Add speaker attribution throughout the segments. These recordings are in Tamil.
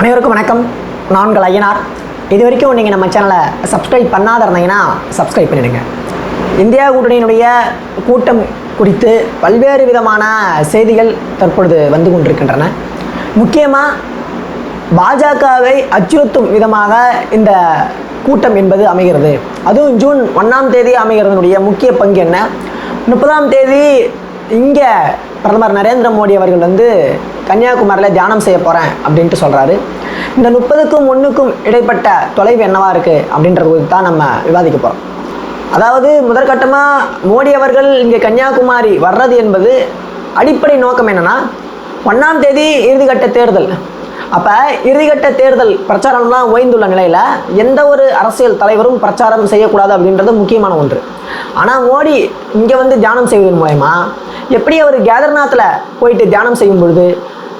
Speaker 1: அனைவருக்கும் வணக்கம். நான்கள் ஐயனார். இது வரைக்கும் நீங்கள் நம்ம சேனலை சப்ஸ்கிரைப் பண்ணாத இருந்தீங்கன்னா சப்ஸ்கிரைப் பண்ணிடுங்க. இந்தியா கூட்டணியினுடைய கூட்டம் குறித்து பல்வேறு விதமான செய்திகள் தற்பொழுது வந்து கொண்டிருக்கின்றன. முக்கியமாக பாஜகவை அச்சுறுத்தும் விதமாக இந்த கூட்டம் என்பது அமைகிறது. அதுவும் ஜூன் ஒன்றாம் தேதி அமைகிறதுனுடைய முக்கிய பங்கு என்ன? முப்பதாம் தேதி இங்கே பிரதமர் நரேந்திர மோடி அவர்கள் வந்து கன்னியாகுமரியில் தியானம் செய்ய போகிறேன் அப்படின்ட்டு சொல்கிறாரு இந்த முப்பதுக்கும் ஒன்றுக்கும் இடைப்பட்ட தொலைவு என்னவாக இருக்குது அப்படின்றது குறித்து தான் நம்ம விவாதிக்க போகிறோம் அதாவது முதற்கட்டமாக மோடி அவர்கள் இங்கே கன்னியாகுமரி வர்றது என்பது அடிப்படை நோக்கம் என்னென்னா ஒன்றாம் தேதி இறுதிக்கட்ட தேர்தல். அப்போ இறுதிக்கட்ட தேர்தல் பிரச்சாரம்லாம் ஓய்ந்துள்ள நிலையில் எந்த ஒரு அரசியல் தலைவரும் பிரச்சாரம் செய்யக்கூடாது அப்படின்றது முக்கியமான ஒன்று. ஆனால் மோடி இங்கே வந்து தியானம் செய்வதன் மூலயமா எப்படி அவர் கேதர்நாத்தில் போயிட்டு தியானம் செய்யும் பொழுது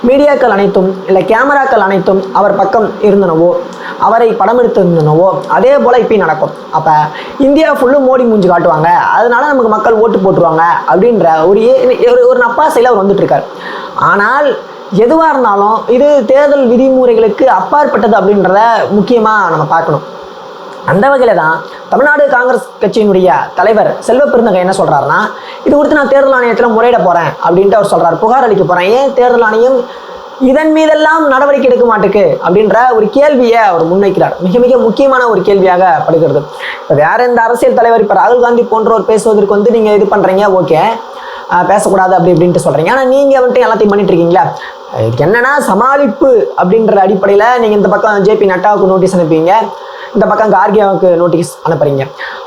Speaker 1: மீடியாக்கள் அனைத்தும் இல்லை கேமராக்கள் அனைத்தும் அவர் பக்கம் இருந்தனவோ அவரை படம் எடுத்து இருந்தனவோ அதே போல் இப்பயும் நடக்கும். அப்போ இந்தியா ஃபுல்லும் மோடி மூஞ்சி காட்டுவாங்க. அதனால நமக்கு மக்கள் ஓட்டு போட்டுருவாங்க அப்படின்ற ஒரு ஒரு ஒரு நப்பாசையில் அவர் வந்துட்டுருக்கார் ஆனால் எதுவாக இருந்தாலும் இது தேர்தல் விதிமுறைகளுக்கு அப்பாற்பட்டது அப்படின்றத முக்கியமாக நம்ம பார்க்கணும். அந்த வகையில் தான் தமிழ்நாடு காங்கிரஸ் கட்சியினுடைய தலைவர் செல்வ பெருந்தகை என்ன சொல்கிறாருன்னா இது குறித்து நான் தேர்தல் ஆணையத்தில் முறையிட போகிறேன் அப்படின்ட்டு அவர் சொல்கிறார் புகார் அளிக்க போகிறேன் ஏன் தேர்தல் ஆணையம் இதன் மீதெல்லாம் நடவடிக்கை எடுக்க மாட்டுக்கு? அப்படின்ற ஒரு கேள்வியை அவர் முன்வைக்கிறார். மிக மிக முக்கியமான ஒரு கேள்வியாக படுகிறது. இப்போ வேற எந்த அரசியல் தலைவர் இப்போ ராகுல் காந்தி போன்றவர் பேசுவதற்கு வந்து நீங்கள் இது பண்ணுறீங்க ஓகே. பேசக்கூடாது அப்படி அப்படின்ட்டு சொல்கிறீங்க ஆனால் நீங்கள் வந்துட்டு எல்லாத்தையும் பண்ணிட்டு இருக்கீங்களா? இதுக்கு என்னன்னா சமாளிப்பு அப்படின்ற அடிப்படையில் நீங்கள் இந்த பக்கம் ஜேபி நட்டாவுக்கு நோட்டீஸ் அனுப்புவீங்க. இந்த பக்கம் கார்கியாவுக்கு நோட்டீஸ் அனுப்புறீங்க.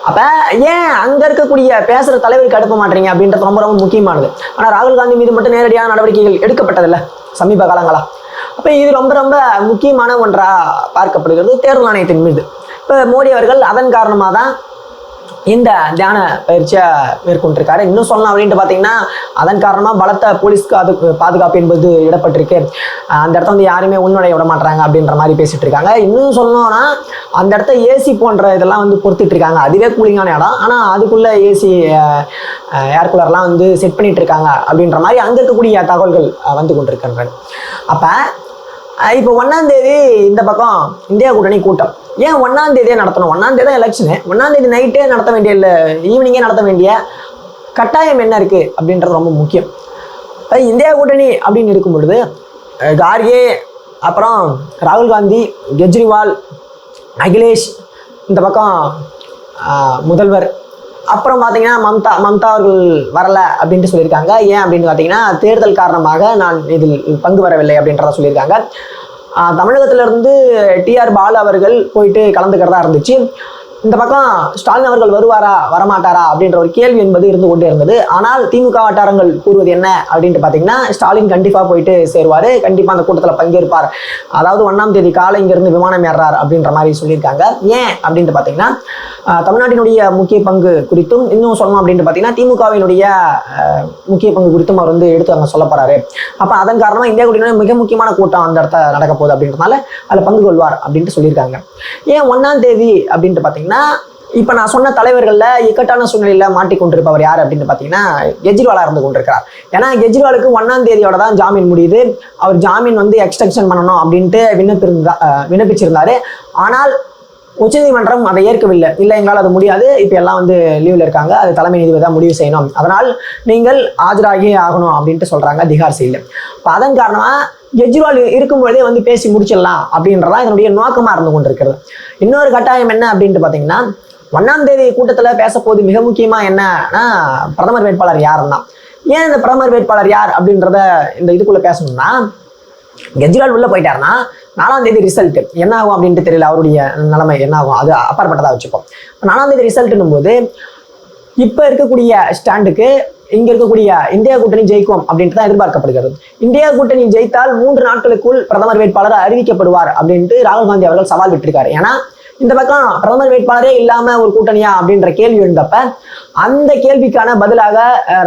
Speaker 1: அப்போ ஏன் அங்கே இருக்கக்கூடிய பேசுகிற தலைவருக்கு அனுப்ப மாட்டீங்க அப்படின்றது ரொம்ப ரொம்ப முக்கியமானது. ஆனால் ராகுல் காந்தி மீது மட்டும் நேரடியான நடவடிக்கைகள் எடுக்கப்பட்டதில்லை. சமீப காலங்களா. அப்போ இது ரொம்ப ரொம்ப முக்கியமான ஒன்றாக பார்க்கப்படுகிறது தேர்தல் ஆணையத்தின் மீது. இப்போ மோடி அவர்கள் அதன் காரணமாக தான் இந்த தியான பயிற்சியை மேற்கொண்டிருக்காரு. இன்னும் சொல்லலாம் அப்படின்ட்டு பார்த்தீங்கன்னா அதன் காரணமாக பலத்த போலீஸ் காது பாதுகாப்பு என்பது இடப்பட்டிருக்கு. அந்த இடத்த வந்து யாருமே உள்நுழைய விட மாட்டாங்க அப்படின்ற மாதிரி பேசிட்டு இருக்காங்க இன்னும் சொல்லணும்னா அந்த இடத்த ஏசி போன்ற இதெல்லாம் வந்து பொறுத்துட்டு இருக்காங்க அதுவே கூலிங்கான இடம். ஆனால் அதுக்குள்ளே ஏசி ஏர் கூலர்லாம் வந்து செட் பண்ணிட்டு இருக்காங்க அப்படின்ற மாதிரி அங்கே இருக்கக்கூடிய தகவல்கள் வந்து கொண்டிருக்கின்றன. அப்போ இப்போ ஒன்றாம் தேதி இந்த பக்கம் இந்தியா கூட்டணி கூட்டம். ஏன் ஒன்றாம் தேதியே நடத்தணும்? ஒன்றாம் தேதி தான் எலெக்ஷனு ஒன்றாம் தேதி நைட்டே நடத்த வேண்டிய இல்லை ஈவினிங்கே நடத்த வேண்டிய கட்டாயம் என்ன இருக்குது அப்படின்றது ரொம்ப முக்கியம். இந்தியா கூட்டணி அப்படின்னு இருக்கும் பொழுது கார்கே அப்புறம் ராகுல் காந்தி கெஜ்ரிவால் அகிலேஷ் இந்த பக்கம் முதல்வர் அப்புறம் பார்த்தீங்கன்னா மம்தா மம்தா அவர்கள் வரல அப்படின்ட்டு சொல்லியிருக்காங்க. ஏன் அப்படின்னு பார்த்தீங்கன்னா தேர்தல் காரணமாக நான் இதில் பங்கு வரவில்லை அப்படின்றத சொல்லியிருக்காங்க. தமிழகத்திலிருந்து டிஆர் பாலு அவர்கள் போயிட்டு கலந்துக்கிறதா இருந்துச்சு. இந்த பக்கம் ஸ்டாலின் அவர்கள் வருவாரா வரமாட்டாரா அப்படின்ற ஒரு கேள்வி என்பது இருந்து கொண்டே இருந்தது. ஆனால் திமுக வட்டாரங்கள் கூறுவது என்ன அப்படின்ட்டு பார்த்தீங்கன்னா ஸ்டாலின் கண்டிப்பாக போயிட்டு சேருவார். கண்டிப்பாக அந்த கூட்டத்தில் பங்கேற்பார். அதாவது ஒன்றாம் தேதி காலை இங்கேருந்து விமானம் ஏறார் அப்படின்ற மாதிரி சொல்லியிருக்காங்க. ஏன் அப்படின்ட்டு பார்த்தீங்கன்னா தமிழ்நாட்டினுடைய முக்கிய பங்கு குறித்தும் இன்னும் சொல்லணும் அப்படின்ட்டு பார்த்தீங்கன்னா திமுகவினுடைய முக்கிய பங்கு குறித்தும் அவர் வந்து எடுத்து அங்கே சொல்ல போறாரு. அப்போ அதன் காரணமாக இந்தியா கூட்டணி மிக முக்கியமான கூட்டம் அந்த இடத்த நடக்க போகுது அப்படின்றதுனால அதில் பங்கு கொள்வார் அப்படின்ட்டு சொல்லியிருக்காங்க. ஏன் ஒன்றாம் தேதி அப்படின்ட்டு பார்த்தீங்கன்னா இப்போ நான் சொன்ன தலைவர்களில் இக்கட்டான சூழ்நிலையில் மாட்டிக்கொண்டிருப்பவர் யார் அப்படின்னு பார்த்தீங்கன்னா கெஜ்ரிவாலாக இருந்து கொண்டிருக்கிறார். ஏன்னா கெஜ்ரிவாலுக்கு ஒன்றாம் தேதியோட தான் ஜாமீன் முடியுது. அவர் ஜாமீன் வந்து எக்ஸ்டென்ஷன் பண்ணணும் அப்படின்ட்டு விண்ணப்பிருந்தா விண்ணப்பிச்சிருந்தார் விண்ணப்பிச்சிருந்தாரு. ஆனால் உச்சநீதிமன்றம் அதை ஏற்கவில்லை. இல்லை எங்களால் அது முடியாது. இப்போ எல்லாம் வந்து லீவில் இருக்காங்க. அது தலைமை நீதிபதி தான் முடிவு செய்யணும். அதனால் நீங்கள் ஆஜராகியே ஆகணும் அப்படின்ட்டு சொல்கிறாங்க திகார் செய்யல இப்போ அதன் காரணமாக கெஜ்ரிவால் இருக்கும்பொழுதே வந்து பேசி முடிச்சிடலாம் அப்படின்றதான் இதனுடைய நோக்கமாக இருந்து கொண்டிருக்கிறது. இன்னொரு கட்டாயம் என்ன அப்படின்ட்டு பார்த்தீங்கன்னா ஒன்றாம் தேதி கூட்டத்தில் பேசப்போது மிக முக்கியமாக என்னன்னா பிரதமர் வேட்பாளர் யாருன்னா? ஏன் இந்த பிரதமர் வேட்பாளர் யார் அப்படின்றத இந்த இதுக்குள்ளே பேசணும்னா கெஜ்ரிவால் உள்ளே போயிட்டாருன்னா நாலாம் தேதி ரிசல்ட் என்ன ஆகும் அப்படின்ட்டு தெரியல அவருடைய நிலைமை என்ன ஆகும் அது அப்பாற்பட்டதாக வச்சுப்போம். நாலாம் தேதி ரிசல்ட்னும் போது இப்போ இருக்கக்கூடிய ஸ்டாண்டுக்கு இங்க இருக்கக்கூடிய இந்தியா கூட்டணி ஜெயிக்கும் அப்படின்ட்டு தான் எதிர்பார்க்கப்படுகிறது. இந்தியா கூட்டணி ஜெயித்தால் மூன்று நாட்களுக்குள் பிரதமர் வேட்பாளர் அறிவிக்கப்படுவார் அப்படின்ட்டு ராகுல் காந்தி அவர்கள் சவால் விட்டிருக்காரு. ஏன்னா இந்த பக்கம் பிரதமர் வேட்பாளரே இல்லாம ஒரு கூட்டணியா அப்படின்ற கேள்வி எழுந்தப்ப அந்த கேள்விக்கான பதிலாக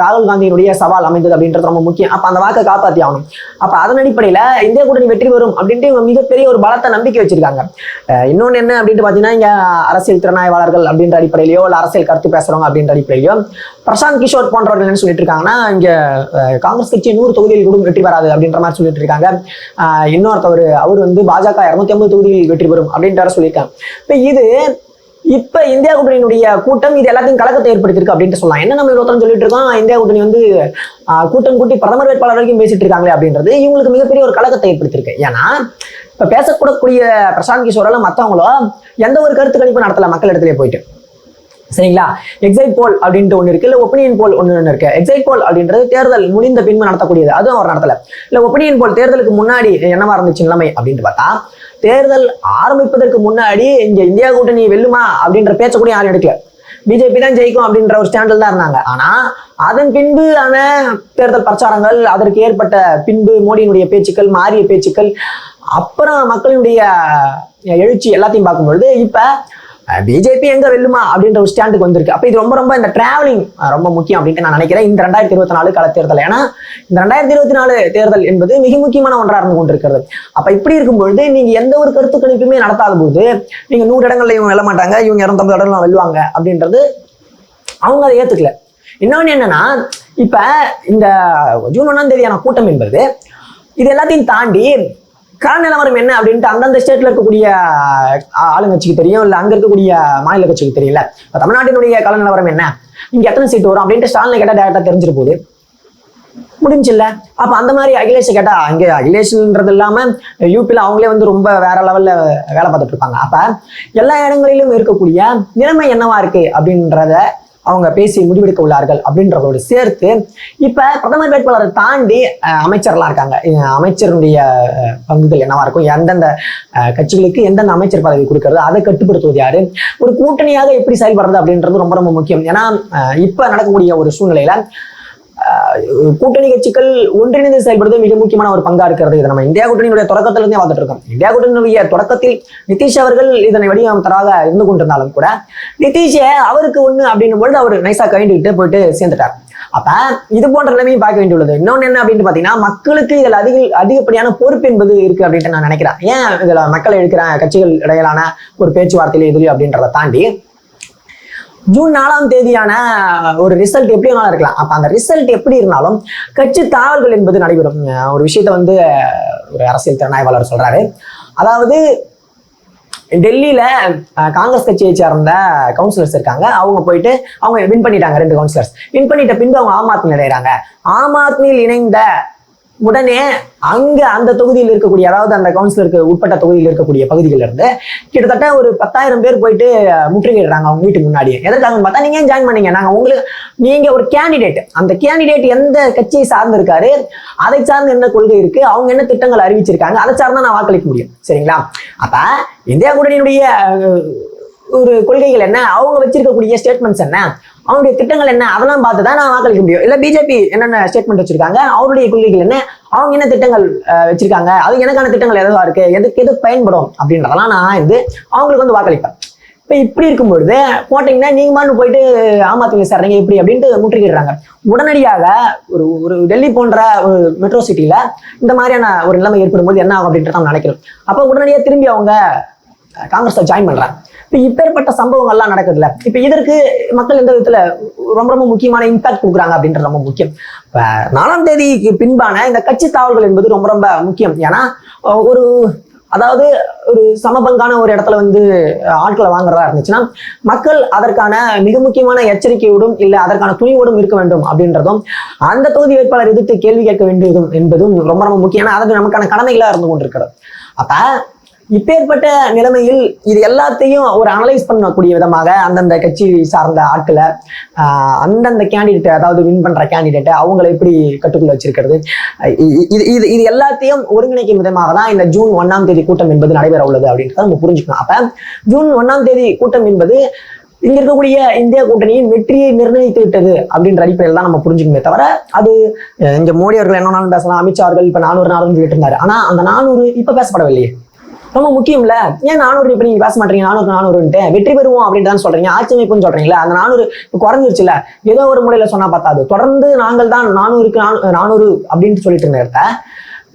Speaker 1: ராகுல் காந்தியினுடைய சவால் அமைந்தது அப்படின்றது ரொம்ப முக்கியம். அப்ப அந்த வாக்கை காப்பாத்தி ஆகணும். அப்ப அதன் அடிப்படையில இந்திய கூட்டணி வெற்றி பெறும் அப்படின்ட்டு இவங்க மிகப்பெரிய ஒரு பலத்த நம்பிக்கை வச்சிருக்காங்க. இன்னொன்னு என்ன அப்படின்ட்டு பாத்தீங்கன்னா இங்க அரசியல் திறனாய்வாளர்கள் அப்படின்ற அடிப்படையிலோ இல்ல அரசியல் கருத்து பேசுறவங்க அப்படின்ற அடிப்படையிலோ பிரசாந்த் கிஷோர் போன்றவர்கள் என்ன சொல்லிட்டு இருக்காங்கன்னா இங்க காங்கிரஸ் கட்சி நூறு தொகுதியில் கூட வெற்றி பெறாது அப்படின்ற மாதிரி சொல்லிட்டு இருக்காங்க. இன்னொருத்தவர் அவர் வந்து பாஜக இருநூத்தி ஐம்பது தொகுதியில் வெற்றி பெறும் அப்படின்ற சொல்லியிருக்காங்க. இப்ப இது இப்ப இந்தியா கூட்டணியினுடைய கூட்டம் இது எல்லாத்தையும் கலக்கத்தை ஏற்படுத்தியிருக்கு அப்படின்ட்டு சொல்லலாம். என்ன நம்ம ஒருத்தரம் சொல்லிட்டு இருக்கோம் இந்தியா கூட்டணி வந்து ஆஹ் கூட்டம் கூட்டி பிரதமர் வேட்பாளர் வரைக்கும் பேசிட்டு இருக்காங்களே அப்படின்றது இவங்களுக்கு மிகப்பெரிய ஒரு கலக்கத்தை ஏற்படுத்தியிருக்கு. ஏன்னா இப்ப பேசக்கூடக்கூடிய பிரசாந்த் கிஷோரால மற்றவங்களோ எந்த ஒரு கருத்து கணிப்பு நடத்தல மக்கள் இடத்துல போயிட்டு. சரிங்களா? எக்ஸைட் போல் அப்படின்ட்டு ஒன்று இருக்கு. இல்லை ஒப்பீனியன் போல் ஒன்று ஒன்று இருக்கு. எக்ஸைட் போல் அப்படின்றது தேர்தல் முடிந்த பின்பு நடத்தக்கூடியது. அதுவும் அவர் நடத்தல. இல்லை ஒப்பீனியன் போல் தேர்தலுக்கு முன்னாடி என்னவா இருந்துச்சு நிலைமை அப்படின்ட்டு பார்த்தா தேர்தல் ஆரம்பிப்பதற்கு முன்னாடி இங்க இந்தியா கூட்டணி வெல்லுமா அப்படின்ற பேச்ச கூட யாரும் எடுக்கல. பிஜேபி தான் ஜெயிக்கும் அப்படின்ற ஒரு ஸ்டாண்டில் தான் இருந்தாங்க. ஆனா அதன் பின்பு ஆன தேர்தல் பிரச்சாரங்கள் அதற்கு ஏற்பட்ட பின்பு மோடியினுடைய பேச்சுக்கள் மாறிய பேச்சுக்கள் அப்புறம் மக்களினுடைய எழுச்சி எல்லாத்தையும் பார்க்கும்பொழுது இப்ப பிஜேபி எங்க வெல்லுமா அப்படின்ற ஒரு ஸ்டாண்டுக்கு வந்திருக்கு. அப்ப இது ரொம்ப ரொம்ப இந்த டிராவலிங் ரொம்ப முக்கியம் அப்படின்ட்டு நான் நினைக்கிறேன். இந்த ரெண்டாயிரத்தி இருபத்தி நாலு கால தேர்தல். ஏன்னா இந்த ரெண்டாயிரத்தி இருபத்தி நாலு தேர்தல் என்பது மிக முக்கியமான ஒன்றா இருந்து கொண்டிருக்கிறது. அப்ப இப்படி இருக்கும்பொழுது நீங்க எந்த ஒரு கருத்து கணிப்புமே நடத்தாத போது நீங்க நூறு இடங்கள்ல இவங்க வெல்ல மாட்டாங்க இவங்க இரநூத்தம்பது இடங்கள்லாம் வெல்லுவாங்க அப்படின்றது அவங்க அதை ஏத்துக்கல. இன்னொன்னு என்னன்னா இப்ப இந்த ஜூன் ஒன்னாம் தேதியான கூட்டம் என்பது இது எல்லாத்தையும் தாண்டி கால நிலவரம் என்ன அப்படின்ட்டு அந்தந்த ஸ்டேட்ல இருக்கக்கூடிய ஆளுங்கட்சிக்கு தெரியும். இல்ல அங்க இருக்கக்கூடிய மாநில கட்சிக்கு தெரியல. இப்போ தமிழ்நாட்டினுடைய கால நிலவரம் என்ன? இங்க எத்தனை சீட் வரும் அப்படின்ட்டு ஸ்டாலின் கேட்டா டேரக்டா தெரிஞ்சிரு போகுது. முடிஞ்சில்ல. அப்ப அந்த மாதிரி அகிலேஷ் கேட்டா அங்க அகிலேஷ்ன்றது இல்லாம யூபில அவங்களே வந்து ரொம்ப வேற லெவல்ல வேலை பார்த்துட்டு இருப்பாங்க அப்ப எல்லா இடங்களிலும் இருக்கக்கூடிய நிலைமை என்னவா இருக்கு அப்படின்றத அவங்க பேசி முடிவெடுக்க உள்ளார்கள் அப்படின்றதோடு சேர்த்து இப்ப பிரதமர் வேட்பாளரை தாண்டி அஹ், அமைச்சர்லாம் இருக்காங்க. அமைச்சருடைய பங்குகள் என்னவா இருக்கும்? எந்தெந்த கட்சிகளுக்கு எந்தெந்த அமைச்சர் பதவி கொடுக்கறது? அதை கட்டுப்படுத்துவது யாரு? ஒரு கூட்டணியாக எப்படி செயல்படுறது அப்படின்றது ரொம்ப ரொம்ப முக்கியம். ஏன்னா இப்போ இப்ப நடக்கக்கூடிய ஒரு சூழ்நிலையில கூட்டணி கட்சிகள் ஒன்றிணைந்து செயல்படுவது மிக முக்கியமான ஒரு பங்கா இருக்கிறது. இதை நம்ம இந்தியா கூட்டணியினுடைய தொடக்கத்திலிருந்தே பார்த்துட்டு இருக்கோம் இந்தியா கூட்டணியினுடைய தொடக்கத்தில் நிதிஷ் அவர்கள் இதனை வடிவமைத்தராக இருந்து கொண்டிருந்தாலும் கூட நிதிஷை அவருக்கு ஒண்ணு அப்படின்னும் பொழுது அவர் நைசா கைண்டுகிட்டு போயிட்டு சேர்ந்துட்டார். அப்ப இது போன்ற நிலைமையும் பார்க்க வேண்டியுள்ளது. இன்னொன்னு என்ன அப்படின்னு பாத்தீங்கன்னா மக்களுக்கு இதுல அதிக அதிகப்படியான பொறுப்பு என்பது இருக்கு அப்படின்ட்டு நான் நினைக்கிறேன். ஏன் இதுல மக்கள் எடுக்கிற கட்சிகள் இடையிலான ஒரு பேச்சுவார்த்தையில எதிரி அப்படின்றத தாண்டி ஜூன் நாலாம் தேதியான ஒரு ரிசல்ட் எப்படி வேணாலும் இருக்கலாம். அப்ப அந்த ரிசல்ட் எப்படி இருந்தாலும் கட்சி தாவல்கள் என்பது நடைபெறும். ஒரு விஷயத்த வந்து ஒரு அரசியல் திறனாய்வாளர் சொல்றாரு. அதாவது டெல்லியில காங்கிரஸ் கட்சியை சேர்ந்த கவுன்சிலர்ஸ் இருக்காங்க. அவங்க போயிட்டு அவங்க வின் பண்ணிட்டாங்க ரெண்டு கவுன்சிலர்ஸ் வின் பண்ணிட்ட பின்பு அவங்க ஆம் ஆத்மி இணைகிறாங்க. ஆம் ஆத்மியில் இணைந்த உடனே அங்க அந்த தொகுதியில் இருக்கக்கூடிய அதாவது அந்த கவுன்சிலருக்கு உட்பட்ட தொகுதியில் இருக்கக்கூடிய பகுதிகள்ல இருந்து கிட்டத்தட்ட ஒரு பத்தாயிரம் பேர் போயிட்டு முற்றுகையிடுறாங்க அவங்க வீட்டுக்கு முன்னாடி எதற்காக பார்த்தா நீங்க ஏன் ஜாயின் பண்ணீங்க? நாங்க உங்களுக்கு நீங்க ஒரு கேண்டிடேட் அந்த கேண்டிடேட் எந்த கட்சியை சார்ந்து இருக்காரு அதை சார்ந்து என்ன கொள்கை இருக்கு அவங்க என்ன திட்டங்கள் அறிவிச்சிருக்காங்க அதை சார்ந்தா நான் வாக்களிக்க முடியும். சரிங்களா? அப்ப இந்தியா கூட்டணியினுடைய ஒரு கொள்கைகள் என்ன? அவங்க வச்சிருக்கக்கூடிய ஸ்டேட்மெண்ட்ஸ் என்ன? அவங்களுடைய திட்டங்கள் என்ன? அதெல்லாம் பார்த்து தான் நான் வாக்களிக்க முடியும். இல்லை பிஜேபி என்னென்ன ஸ்டேட்மெண்ட் வச்சிருக்காங்க? அவருடைய கொள்கைகள் என்ன? அவங்க என்ன திட்டங்கள் வச்சிருக்காங்க? அது எனக்கான திட்டங்கள் எதுவா இருக்கு? எதுக்கு எது பயன்படும்? அப்படின்றதெல்லாம் நான் வந்து அவங்களுக்கு வந்து வாக்களிப்பேன். இப்போ இப்படி இருக்கும் பொழுது போட்டீங்கன்னா நீங்க மாட்டு போயிட்டு ஆமாத்துங்க சேர்றீங்க இப்படி அப்படின்ட்டு முற்றுகிடுறாங்க உடனடியாக ஒரு ஒரு டெல்லி போன்ற ஒரு மெட்ரோ சிட்டியில இந்த மாதிரியான ஒரு நிலைமை ஏற்படும் போது என்ன ஆகும் அப்படின்றத நம்ம நினைக்கிறோம். அப்போ உடனடியாக திரும்பி அவங்க காங்கிரஸ்ல ஜாயின் பண்றாங்க. இப்போ இப்பேற்பட்ட சம்பவங்கள்லாம் நடக்குதுல்ல. இப்ப இதற்கு மக்கள் எந்த விதத்துல ரொம்ப ரொம்ப முக்கியமான இம்பாக்ட் கொடுக்குறாங்க அப்படின்றது ரொம்ப முக்கியம். இப்போ நாலாம் தேதிக்கு பின்பான இந்த கட்சி தாவல்கள் என்பது ரொம்ப ரொம்ப முக்கியம். ஏன்னா ஒரு அதாவது ஒரு சமபங்கான ஒரு இடத்துல வந்து ஆட்களை வாங்குறதா இருந்துச்சுன்னா மக்கள் அதற்கான மிக முக்கியமான எச்சரிக்கையோடும் இல்லை அதற்கான துணிவோடும் இருக்க வேண்டும் அப்படின்றதும் அந்த தொகுதி வேட்பாளர் எதிர்த்து கேள்வி கேட்க வேண்டியதும் என்பதும் ரொம்ப ரொம்ப முக்கியம். ஏன்னா நமக்கான கடமைகளா இருந்து கொண்டிருக்கிறது. அப்ப இப்பேற்பட்ட நிலைமையில் இது எல்லாத்தையும் ஒரு அனலைஸ் பண்ணக்கூடிய விதமாக அந்தந்த கட்சி சார்ந்த ஆட்களை அந்தந்த கேண்டிடேட் அதாவது வின் பண்ணுற கேண்டிடேட்டை அவங்களை எப்படி கட்டுக்குள்ள வச்சிருக்கிறது? இது இது இது எல்லாத்தையும் ஒருங்கிணைக்கும் விதமாக தான் இந்த ஜூன் ஒன்றாம் தேதி கூட்டம் என்பது நடைபெற உள்ளது அப்படின்றத நம்ம புரிஞ்சுக்கணும். அப்போ ஜூன் ஒன்றாம் தேதி கூட்டம் என்பது இங்க இருக்கக்கூடிய இந்திய கூட்டணியின் வெற்றியை நிர்ணயித்து விட்டது அப்படின்ற அடிப்படையில் தான் நம்ம புரிஞ்சுக்கணுமே தவிர அது இங்க மோடி அவர்கள் என்ன பேசலாம் அமித்ஷா அவர்கள் இப்ப நானூறு நானூறு சொல்லிட்டு இருந்தாரு. ஆனா அந்த நானூறு இப்ப பேசப்படவில்லையே. ரொம்ப முக்கியம்ல. ஏன் நானூறு இப்ப நீங்க பேச மாட்டீங்க? நானூறு நானூறுன்ட்டு. வெற்றி பெறுவோம் அப்படின்னு தான் சொல்றீங்க. ஆட்சியமைப்புன்னு சொல்றீங்களா? அந்த நானூறு குறைஞ்சிருச்சுல ஏதோ ஒரு முறையில சொன்னா பார்த்தாது. தொடர்ந்து நாங்கள் தான் நானூறுக்கு நானூறு அப்படின்ட்டு சொல்லிட்டு இருந்த இடத்த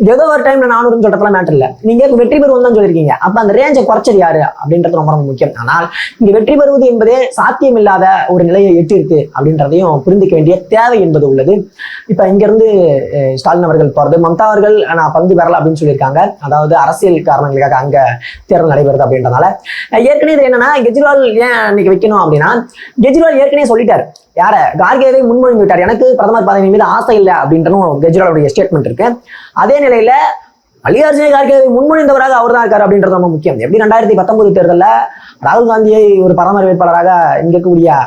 Speaker 1: ஏதோ ஒரு டைம்ல நானூறுன்னு சொல்றதுலாம் மேட்டர் இல்ல. நீங்க வெற்றி பெறுவோம் தான் சொல்லியிருக்கீங்க. அப்ப அந்த ரேஞ்சை குறைச்சது யாரு? அப்படின்றது ரொம்ப ரொம்ப முக்கியம். ஆனால் இங்க வெற்றி பெறுவது என்பதே சாத்தியம் இல்லாத ஒரு நிலையை எட்டி இருக்கு அப்படின்றதையும் புரிந்துக்க வேண்டிய தேவை என்பது உள்ளது. இப்ப இங்க இருந்து ஸ்டாலின் அவர்கள் போறது. மம்தா அவர்கள் நான் பங்கு பெறல அப்படின்னு சொல்லியிருக்காங்க. அதாவது அரசியல் காரணங்களுக்காக அங்க தேர்தல் நடைபெறுது அப்படின்றதுனால. ஏற்கனவே இது என்னன்னா கெஜ்ரிவால் ஏன் இன்னைக்கு வைக்கணும் அப்படின்னா கெஜ்ரிவால் ஏற்கனவே சொல்லிட்டாரு. யார? கார்கேவை முன்மொழிந்து விட்டார். எனக்கு பிரதமர் பதவி மீது ஆசை இல்லை அப்படின்றதும் கெஜ்ரிவாலுடைய ஸ்டேட்மெண்ட் இருக்கு. அதே நிலையில மல்லிகார்ஜுன கார்கேவை முன்மொழிந்தவராக அவர் தான் இருக்காரு அப்படின்றது ரொம்ப முக்கியம். எப்படி ரெண்டாயிரத்தி பத்தொன்பது தேர்தலில் ராகுல் காந்தியை ஒரு பிரதமர் வேட்பாளராக இங்க இருக்கக்கூடிய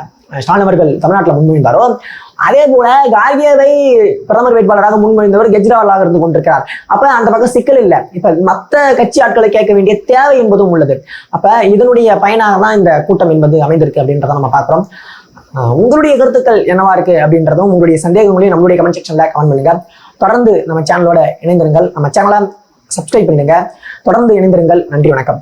Speaker 1: ஸ்டாலின் அவர்கள் தமிழ்நாட்டில் முன்மொழிந்தாரோ அதே போல கார்கேவை பிரதமர் வேட்பாளராக முன்மொழிந்தவர் கெஜ்ரிவாலாக இருந்து கொண்டிருக்கிறார். அப்ப அந்த பக்கம் சிக்கல் இல்லை. இப்ப மத்த கட்சி ஆட்களை கேட்க வேண்டிய தேவை என்பதும் உள்ளது. அப்ப இதனுடைய பயனாக தான் இந்த கூட்டம் என்பது அமைந்திருக்கு அப்படின்றத நம்ம பார்க்கிறோம். உங்களுடைய கருத்துக்கள் என்னவா இருக்கு அப்படின்றதும் உங்களுடைய சந்தேகங்களையும் நம்மளுடைய கமெண்ட் செக்ஷன்ல கமெண்ட் பண்ணுங்க. தொடர்ந்து நம்ம சேனலோட இணைந்திருங்கள். நம்ம சேனலை சப்ஸ்கிரைப் பண்ணுங்க தொடர்ந்து இணைந்திருங்கள். நன்றி வணக்கம்.